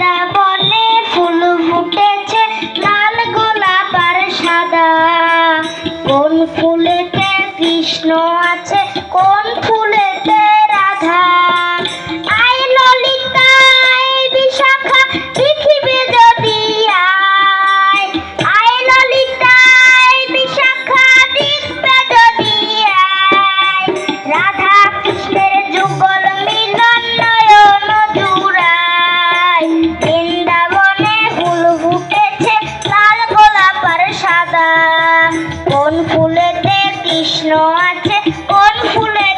গান্দা ফুল ফুটেছে লাল গোলাপ আর সাদা। কোন ফুলেতে কৃষ্ণ আছে কোন ফুলেতে রাধা? কৃষ্ণ আছে কোন ফুলের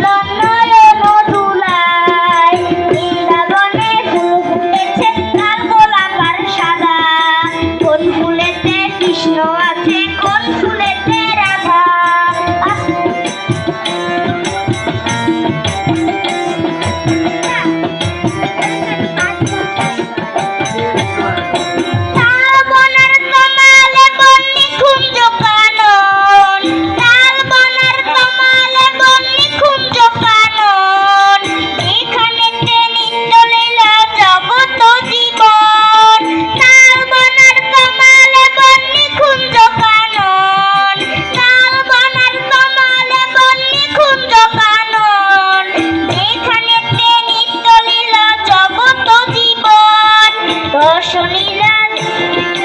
la la la রসনীলা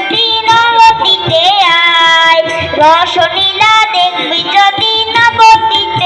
তৃণবতীতে আয়। রসনীলা দেখবি যদি নবতীতে